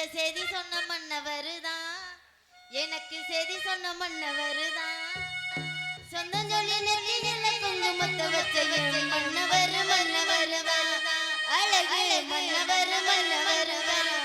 எனக்கு செய்தி சொன்ன மன்னவர் தான் எனக்கு செய்தி சொன்ன மன்னவர் தான் சொந்தம் சொல்லி நெற்றியில குங்குமத்தை வச்ச மன்னவர் மன்னவர் அழகு மன்னவர் மன்னவர்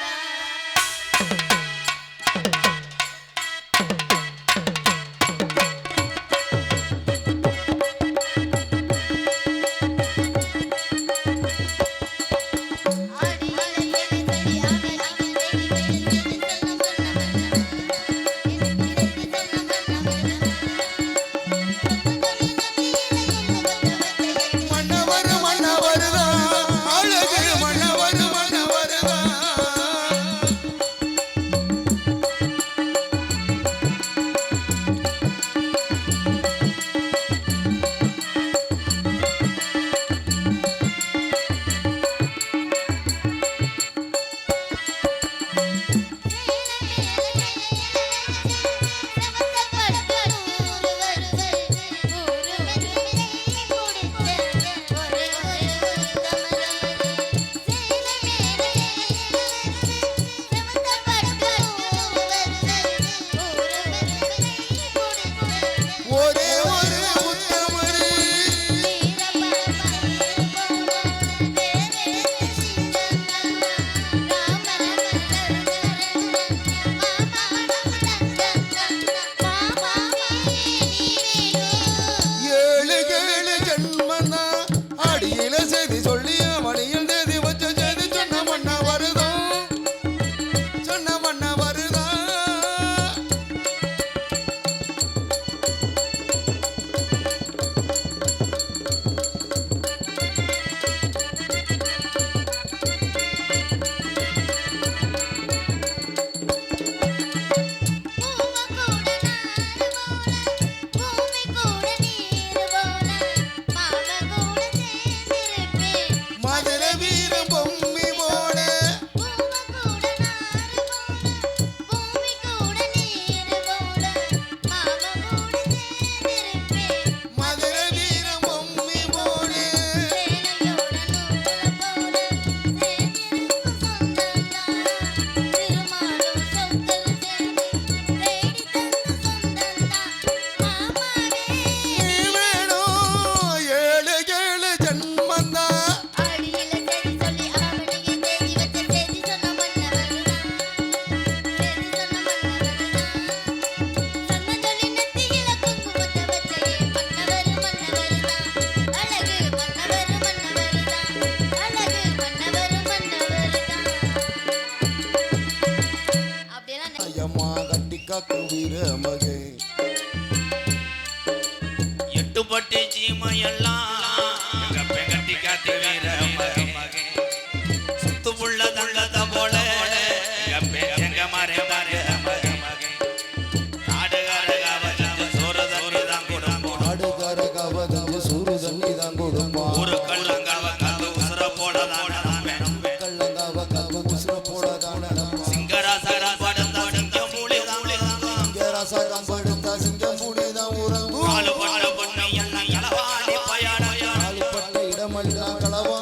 Abre la, abre.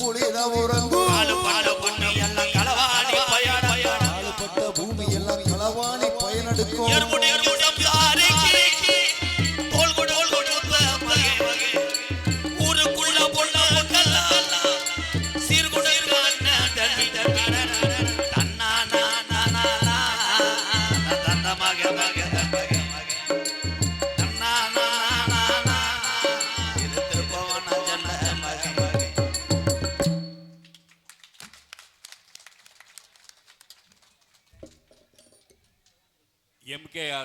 புலித உறங்கும் பாடுபட்ட பூமி எல்லாம் களவாணி பயனெடுக்கும். ஊருக்குள்ள பொண்ணு சீர்குடை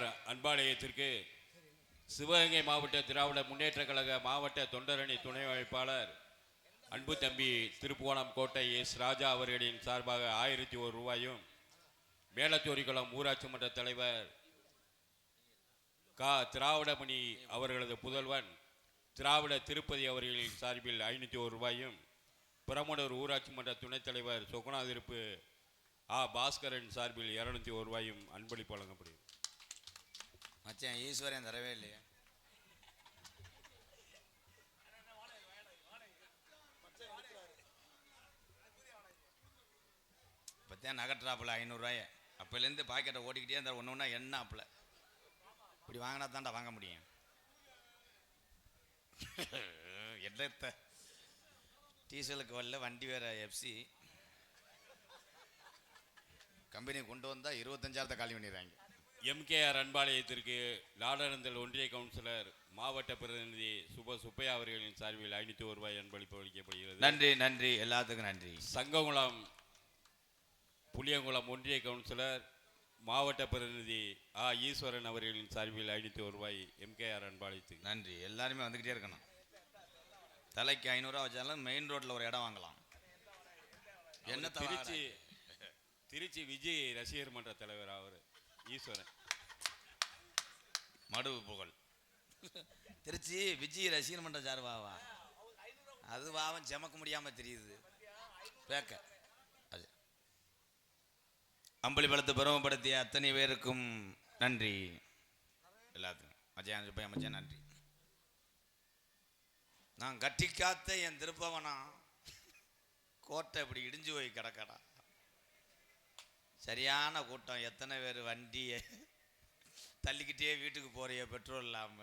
அன்பார் அன்பாலயத்திற்கு சிவகங்கை மாவட்ட திராவிட முன்னேற்ற கழக மாவட்ட தொண்டரணி துணை அமைப்பாளர் அன்பு தம்பி திருப்புவனம் கோட்டை எஸ் ராஜா அவர்களின் சார்பாக ஆயிரத்தி ஒரு ரூபாயும் மேலத்தோரிக்குளம் ஊராட்சி மன்ற தலைவர் கா. திராவிடமணி அவர்களது புதல்வன் திராவிட திருப்பதி அவர்களின் சார்பில் ஐநூற்றி ஒரு ரூபாயும் பிரமுடர் ஊராட்சி மன்ற துணைத் தலைவர் சொகுணா திருப்பு ஆ. பாஸ்கரன் சார்பில் இரநூத்தி ஒரு ரூபாயும் அன்பளிப்பு வழங்கப்படுகிறது. மச்சான் ஈஸ்வரன் தரவே இல்லையே. இப்போத்தான் நகட்டுறாப்புல ஐநூறுரூவாய அப்போலேருந்து பாக்கெட்டை ஓட்டிக்கிட்டே இருந்தால் ஒன்று ஒன்றா என்ன ஆப்புல இப்படி வாங்கினா தான்டா வாங்க முடியும். என்னத்த டீசலுக்கு வரல வண்டி வேற எஃப்சி கம்பெனி கொண்டு வந்தால் இருபத்தஞ்சாயிரத்தை காலி பண்ணிடுறாங்க. எம்கேஆர் அன்பாலயத்திற்கு லாடனந்தல் ஒன்றிய கவுன்சிலர் மாவட்ட பிரதிநிதி சுப சுப்பையா அவர்களின் சார்பில் ஐநூற்றி ஒரு ரூபாய் அன்பளிப்பு அளிக்கப்படுகிறது. நன்றி நன்றி. எல்லாத்துக்கும் நன்றி. சங்ககுளம் புளியங்குளம் ஒன்றிய கவுன்சிலர் மாவட்ட பிரதிநிதி ஆ. ஈஸ்வரன் அவர்களின் சார்பில் ஐநூற்றி ஒரு ரூபாய் எம்கேஆர் அன்பாலயத்துக்கு நன்றி. எல்லாருமே வந்துக்கிட்டே இருக்கணும். தலைக்கு ஐநூறுரூவா வச்சாலும் மெயின் ரோட்டில் ஒரு இடம் வாங்கலாம். என்ன திருச்சி திருச்சி விஜய் ரசிகர் மன்ற தலைவர் அவர் ஈஸ்வரன். மடுவு புகழ். திருச்சி விஜய் ரசிகர் மன்ற சார்பாவா அது வாவன் செமக்க முடியாம தெரியுது. பேக்க. அது. அம்பளி பலத்தை பருவப்படுத்திய அத்தனை பேருக்கும் நன்றி. எல்லாத்துக்கும். மச்சான் போய் அமைச்சா நன்றி. நான் கட்டி காத்த என் திருப்பவனா? கோட்டை இப்படி இடிஞ்சு போய் கிடக்கடா. சரியான கூட்டம். எத்தனை பேர் வண்டியை தள்ளிக்கிட்டே வீட்டுக்கு போறிய பெட்ரோல் இல்லாம.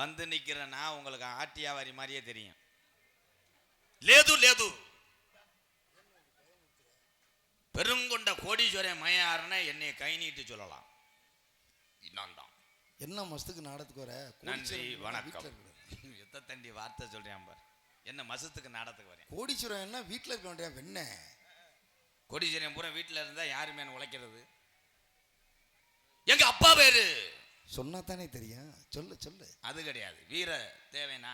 வந்து நிக்கிற நான் உங்களுக்கு ஆட்டியாவாரி மாதிரியே தெரியும். லேது லேது. பெருங்கொண்ட கோடீஸ்வரன் மயாருன்னு என்னை கை நீட்டு சொல்லலாம். நான் தான். என்ன மஸ்துக்கு நாடத்துக்கு வர? நன்றி வணக்கம். எத்த தண்டி வார்த்தை சொல்றேன் பார். என்ன மசத்துக்கு நாடத்துக்கு வரேன்? கோடீஸ்வரன் என்ன வீட்டில் இருக்க வேண்டிய வெண்ண கோடீஸ்வரன் பூரா வீட்டில் இருந்தா யாருமே என்ன உழைக்கிறது? எங்க அப்பா பேரு சொன்னா தானே தெரியும். சொல்லு சொல்லு. அது கிடையாது. வீர தேவைனா.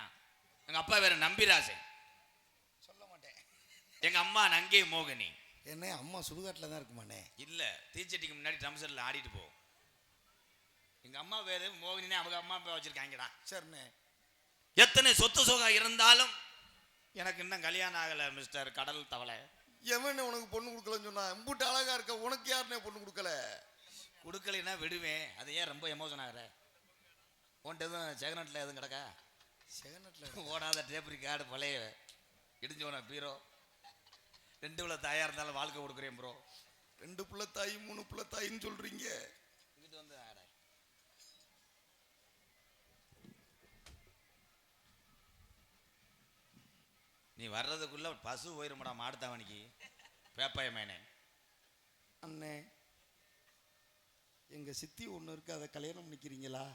எங்க அப்பா பேரு நம்பிராசன் சொல்ல மாட்டேன். எங்க அம்மா நங்கை மோகினி. என்ன அம்மா சுடுகாட்டில் தான் இருக்குமாண்ணே? இல்ல தீச்சட்டிக்கு முன்னாடி ட்ரம் செட்டில் ஆடிட்டு போ. எங்க அம்மா பேரு மோகினி அவங்க அம்மா பேர் வச்சிருக்காங்கடா. சரிண்ணே. எத்தனை சொத்து சுகம் இருந்தாலும் எனக்கு இன்னும் கல்யாணம் ஆகல மிஸ்டர் கடல் தவளை. எவன் உனக்கு பொண்ணு கொடுக்கலன்னு சொன்னா? இம்புட்டு அழகா இருக்க உனக்கு யாருண்ணே பொண்ணு கொடுக்கல? கொடுக்கலைன்னா விடுவேன். அது ஏன் ரொம்ப எமோஷன் ஆகுற? உன்ட்டு எதுவும் செகனட்டில் எதுவும் கிடக்கா? செகனட்டில் ஓடாத டேப் கார்டு பழைய. இடிஞ்சோன பீரோ. ரெண்டு உள்ள தாயா இருந்தாலும் வாழ்க்கை கொடுக்குறேன் ப்ரோ ரெண்டு புள்ள தாய் மூணு புள்ள தாயின்னு சொல்றீங்க. இங்கிட்டு வந்து ஆட. நீ வர்றதுக்குள்ள பசு போயிருமாடா மாடுத்தாவணிக்கு பேப்பாய மேனே அண்ணே. எங்கள் சித்தி ஒன்று இருக்கு அதை கல்யாணம் பண்ணிக்கிறீங்களா?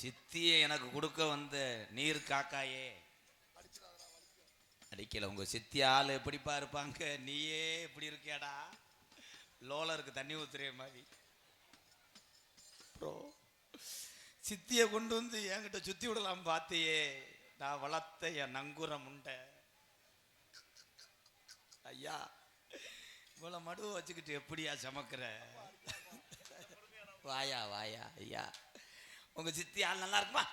சித்தியை எனக்கு கொடுக்க வந்த நீர் காக்காயே. அடிக்கல உங்க சித்தி ஆள் எப்படிப்பா இருப்பாங்க? நீயே இப்படி இருக்கியாடா? லோலருக்கு தண்ணி ஊத்துறே மாதிரி. ப்ரோ சித்தியை கொண்டு வந்து என்கிட்ட சுத்தி விடலாம் பார்த்தியே நான் வளர்த்த என் நங்குரம் உண்டை ஐயா இவ்வளோ மடுவை வச்சுக்கிட்டு எப்படியா சமக்கிற? வாயா வாயா ஐயா. உங்க சித்தி ஆள் நல்லா இருக்குமா.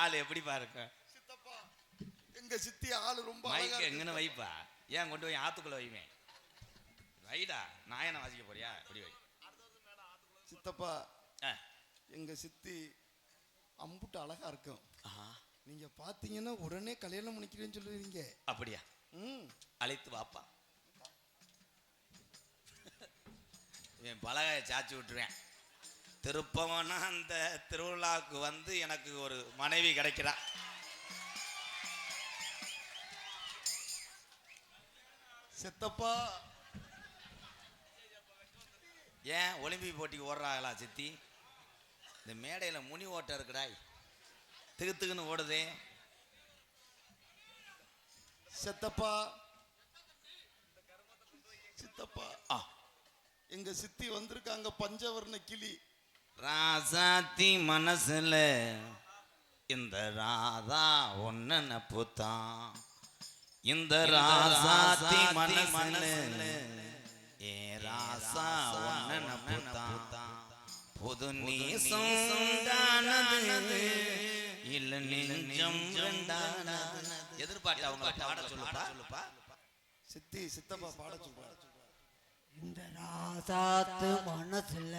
ஆள் எப்படிப்பா இருக்கும் எங்க சித்தி ஆளு ரொம்ப இருக்கு. எங்கன்னு வைப்பா. ஏன் கொண்டு போய் ஆத்துக்குள்ள வைவேன் வைடா என்ன வாசிக்க போறியா? இப்படி வை. சித்தப்பா. எங்க சித்தி அம்புட்டு அழகா இருக்கும் ஆஹா, நீங்க பாத்தீங்கன்னா உடனே கல்யாணம் பண்ணிக்கிறேன்னு சொல்லுவீங்க. அப்படியா? ம். அழைத்து வாப்பா. இவன் பலகையை சாச்சி விட்டுருவேன். திருப்பவனா அந்த திருவிழாவுக்கு வந்து எனக்கு ஒரு மனைவி கிடைக்கிறா. சித்தப்பா. ஏன் ஒலிம்பிக் போட்டிக்கு ஓடுறாங்களா சித்தி? இந்த மேடையில் முனி ஓட்டம் இருக்குடாய். திகு திகுன்னு ஓடுதே. சித்தப்பா. சித்தப்பா. எங்க சித்தி வந்திருக்காங்க பஞ்சவர்ண கிளி. ராசாத்தி மனசுல இந்த ராதா ஒன்ன நப்புத்தான் இந்த ராசாத்தி மனசுல ஏ ராசா ஒன்ன நப்புத்தான் புது நேசம் உண்டானது இல்ல நெஞ்சம் எதிர்பார்த்து அவங்க பாட சொல்லுப்பா. சித்தி சித்தப்பா பாட சொல்றாரு இந்த ராசாத்து மனசுல